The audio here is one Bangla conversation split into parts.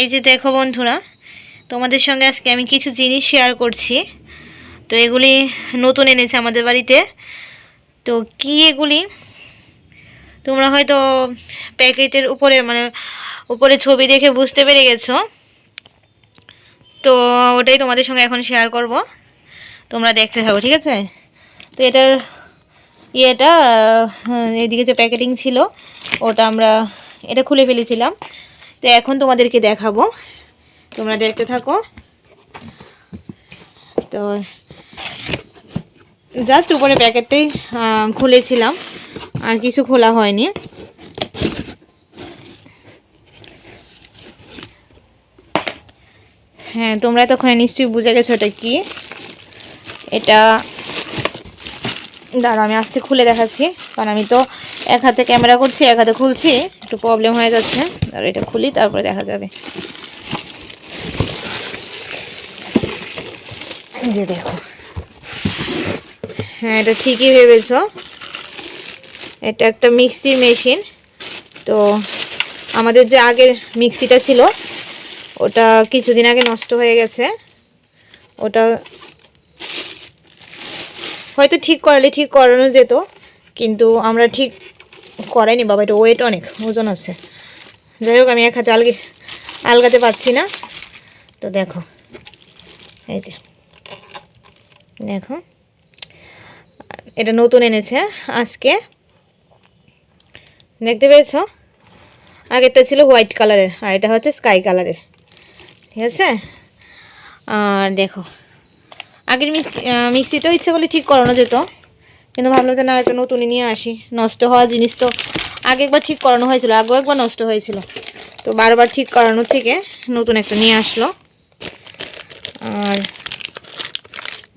এই যে দেখো বন্ধুরা, তোমাদের সঙ্গে আজকে আমি কিছু জিনিস শেয়ার করছি। তো এগুলি নতুন এনেছে আমাদের বাড়িতে। তো কি এগুলি? তোমরা হয়তো প্যাকেটের উপরে মানে উপরে ছবি দেখে বুঝতে পেরে গেছো। তো ওটাই তোমাদের সঙ্গে এখন শেয়ার করব। তোমরা দেখতে থাকো, ঠিক আছে? তো এটার ইয়েটা এদিকে যে প্যাকেটিং ছিল, ওটা আমরা, এটা খুলে ফেলেছিলাম। তো এখন তোমাদেরকে দেখাবো। তোমরা দেখতে থাকো। তো জাস্ট উপরে প্যাকেটটাই খুলেছিলাম। আর কিছু খোলা হয়নি। হ্যাঁ তোমরা তখন নিশ্চয়ই বুঝে গেছো এটা কি। এটা, দাঁড়াও, আমি আস্তে খুলে দেখাচ্ছি। কারণ আমি তো এক হাতে ক্যামেরা করছি, এক হাতে খুলছি। একটু প্রবলেম হয়ে যাচ্ছে। আর এটা খুলি তারপরে দেখা যাবে। যে দেখো। হ্যাঁ এটা ঠিকই ভেবেছো। এটা একটা মিক্সি মেশিন। তো আমাদের যে আগের মিক্সিটা ছিল ওটা কিছুদিন আগে নষ্ট হয়ে গেছে। ওটা হয়তো ঠিক করালে ঠিক করানো যেত কিন্তু আমরা ঠিক করাইনি, বাবা, এটা ওয়েট অনেক, ওজন আছে। যাই হোক, আমি এক হাতে আলগে আলগাতে পারছি না। তো দেখো, এই যে, দেখো। এটা নতুন এনেছে, আজকে। দেখতে পেয়েছ? আগেরটা ছিল হোয়াইট কালারের, আর এটা হচ্ছে স্কাই কালারের। ঠিক আছে? আর দেখো, আগের মিক্সি মিক্সিটাও ইচ্ছে করলে ঠিক করানো যেত। কিন্তু ভাবলাম যে না একটা নতুনই নিয়ে আসি। নষ্ট হওয়া জিনিস তো আগে একবার ঠিক করানো হয়েছিল, আগেও একবার নষ্ট হয়েছিল। তো বারবার ঠিক করানোর থেকে নতুন একটা নিয়ে আসলো। আর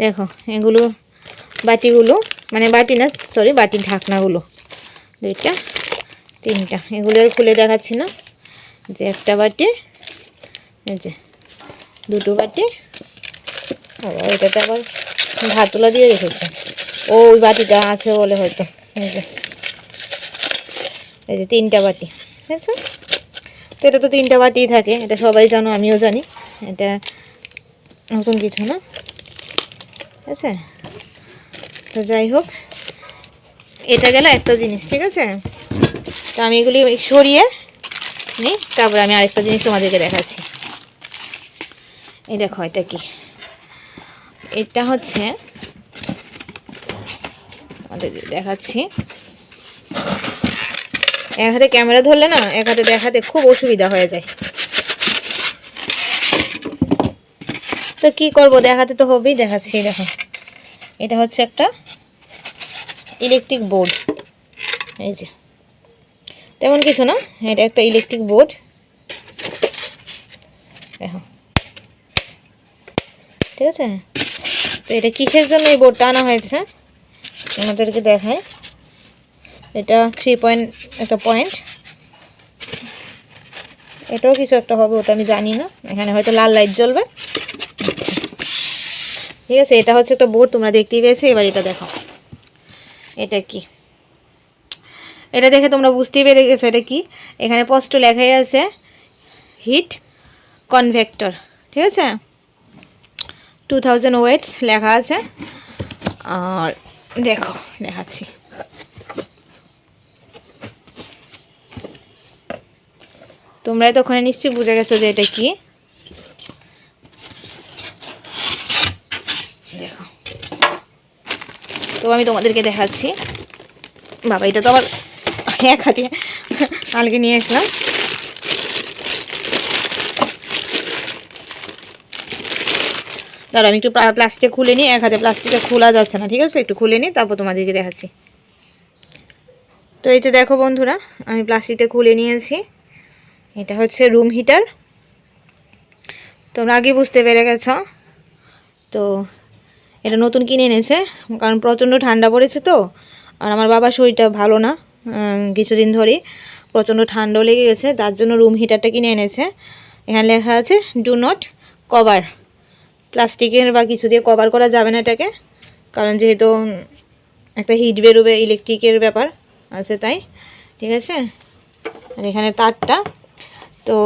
দেখো, এগুলো বাটিগুলো মানে বাটি না সরি বাটির ঢাকনাগুলো। দুইটা, তিনটা, এগুলো আর খুলে দেখাচ্ছি না। যে একটা বাটি, এই যে দুটো বাটি আবার এটাতে আবার ভাতুলা দিয়ে রেখেছে। ও ওই বাটিটা আছে বলে হয়তো। এই যে। এই যে তিনটা বাটি। ঠিক আছে তো এটা তো তিনটা বাটিই থাকে, এটা সবাই জানো, আমিও জানি। এটা নতুন কিছু না। ঠিক আছে তো যাই হোক, এটা গেল একটা জিনিস, ঠিক আছে? তো আমি এগুলি সরিয়ে নিই, তারপরে আমি আরেকটা জিনিস তোমাদেরকে দেখাচ্ছি। এই দেখো, এটা কি? এটা হচ্ছে আমাদের দেখাচ্ছি। এক হাতে ক্যামেরা ধরলে না, এক হাতে দেখাতে খুব অসুবিধা হয়ে যায়। তো কি করব, দেখাতে তো হবেই, দেখাচ্ছি, দেখো। এটা হচ্ছে একটা ইলেকট্রিক বোর্ড এই যে। তেমন কিছু না, এটা একটা ইলেকট্রিক বোর্ড দেখো। ঠিক আছে? তো এটা কিসের জন্য এই বোর্ডটা আনা হয়েছে? আমাদেরকে দেখায় এটা থ্রি পয়েন্ট একটা পয়েন্ট এটাও কিছু একটা হবে, ওটা আমি জানি না। এখানে হয়তো লাল লাইট জ্বলবে। ঠিক আছে, এটা হচ্ছে একটা বোর্ড তোমরা দেখতেই পেয়েছ, এবার এটা দেখো এটা কি? এটা দেখে তোমরা বুঝতেই পেরে গেছো, এটা কি? এখানে স্পষ্ট লেখাই আছে হিট কনভেক্টর ঠিক আছে? টু থাউজেন্ড ওয়েটস লেখা আছে। আর দেখো, দেখাচ্ছি। তোমরা তো ওখানে নিশ্চয়ই বুঝে গেছো যে এটা কি। দেখো। তো আমি তোমাদেরকে দেখাচ্ছি। বাবা, এটা তো আবার এক হাতে আলগে নিয়ে আসলাম। দাঁড়া আমি একটু প্লাস্টিক খুলে নিই, এক হাতে প্লাস্টিকটা খোলা যাচ্ছে না, ঠিক আছে? একটু খুলে নিই, তারপর তোমাদেরকে দেখাচ্ছি। তো এই যে দেখো বন্ধুরা, আমি প্লাস্টিকটা খুলে নিয়েছি। এটা হচ্ছে রুম হিটার। তোমরা আগে বুঝতে পেরে গেছ। তো এটা নতুন কিনে এনেছে, কারণ প্রচণ্ড ঠান্ডা পড়েছে তো, আর আমার বাবার শরীরটা ভালো না কিছুদিন ধরেই প্রচণ্ড ঠান্ডাও লেগে গেছে, তার জন্য রুম হিটারটা কিনে এনেছে। এখানে লেখা আছে ডু নট কভার প্লাস্টিকের বা কিছু দিয়ে কভার করা যাবে না এটাকে, কারণ যেহেতু একটা হিট বেরোবে ইলেকট্রিকের ব্যাপার আছে তাই, ঠিক আছে? আর এখানে তারটা, তো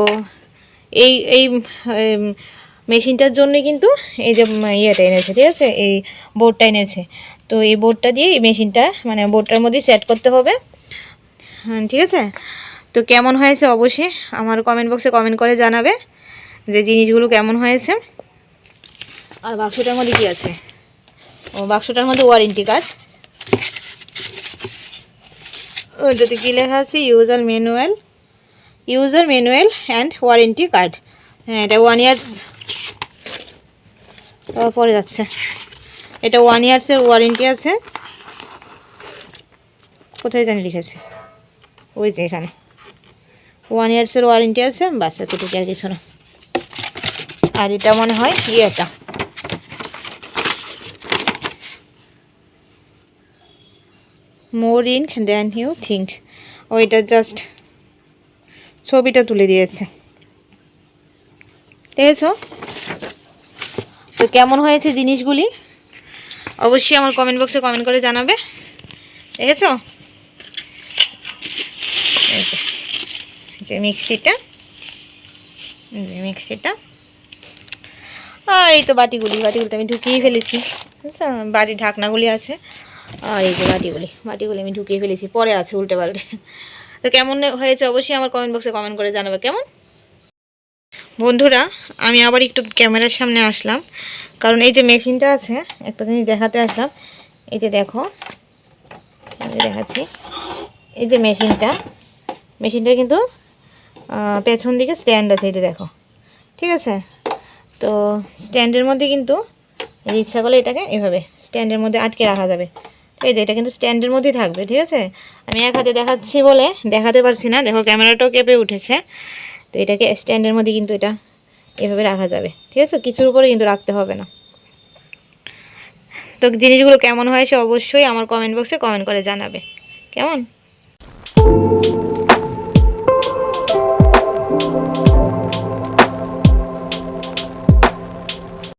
এই এই মেশিনটার জন্যই কিন্তু এই যে ইয়েটা এনেছে, ঠিক আছে? এই বোর্ডটা এনেছে, তো এই বোর্ডটা দিয়ে এই মেশিনটা মানে বোর্ডটার মধ্যে সেট করতে হবে ঠিক আছে? তো কেমন হয়েছে অবশ্যই আমার কমেন্ট বক্সে কমেন্ট করে জানাবে যে জিনিসগুলো কেমন হয়েছে। আর বাক্সটার মধ্যে কি আছে? ও, বাক্সটার মধ্যে ওয়ারেন্টি কার্ড ওইটাতে কী লেখা আছে? User manual user manual and warranty card হ্যাঁ এটা ওয়ান ইয়ার্স পরে যাচ্ছে। এটা ওয়ান ইয়ার্সের ওয়ারেন্টি আছে। কোথায় জানি লিখেছে? ওই যে এখানে। ওয়ান ইয়ার্সের ওয়ারেন্টি আছে, বাস এতটুকু আর কিছু না। আর এটা মনে হয় ইয়েটা। More ink than you think ওইটা জাস্ট ছবিটা তুলে দিয়েছে। দেখেছ? তো কেমন হয়েছে জিনিসগুলি? অবশ্যই আমার কমেন্ট বক্সে কমেন্ট করে জানাবে। দেখেছ? যে, মিক্সিটা। মিক্সিটা। আর এই তো বাটিগুলি বাটিগুলি তো আমি ঢুকিয়ে ফেলেছি। বুঝছ বাটির ঢাকনাগুলি আছে। আর এই যে বাটিগুলি বাটিগুলি আমি ঢুকিয়ে ফেলেছি, পরে আছে উল্টে পাল্টে। তো কেমন হয়েছে অবশ্যই আমার কমেন্ট বক্সে কমেন্ট করে জানাবে, কেমন? বন্ধুরা, আমি আবার একটু ক্যামেরার সামনে আসলাম, কারণ এই যে মেশিনটা আছে, একটা জিনিস দেখাতে আসলাম, এই যে দেখো দেখাচ্ছি, এই যে মেশিনটা মেশিনটা কিন্তু পেছন দিকে স্ট্যান্ড আছে, এই যে দেখো, ঠিক আছে? তো স্ট্যান্ডের মধ্যে কিন্তু ইচ্ছা করলে এটাকে এভাবে স্ট্যান্ডের মধ্যে আটকে রাখা যাবে। এই যে, এটা কিন্তু স্ট্যান্ডের মধ্যেই থাকবে, ঠিক আছে? আমি এক হাতে দেখাচ্ছি বলে দেখাতে পারছি না। দেখো, ক্যামেরাটাও কেঁপে উঠেছে। তো এটাকে স্ট্যান্ডের মধ্যে কিন্তু এটা এভাবে রাখা যাবে, ঠিক আছে? কিছুর উপরে কিন্তু রাখতে হবে না। তো জিনিসগুলো কেমন হয় সে অবশ্যই আমার কমেন্ট বক্সে কমেন্ট করে জানাবে। কেমন?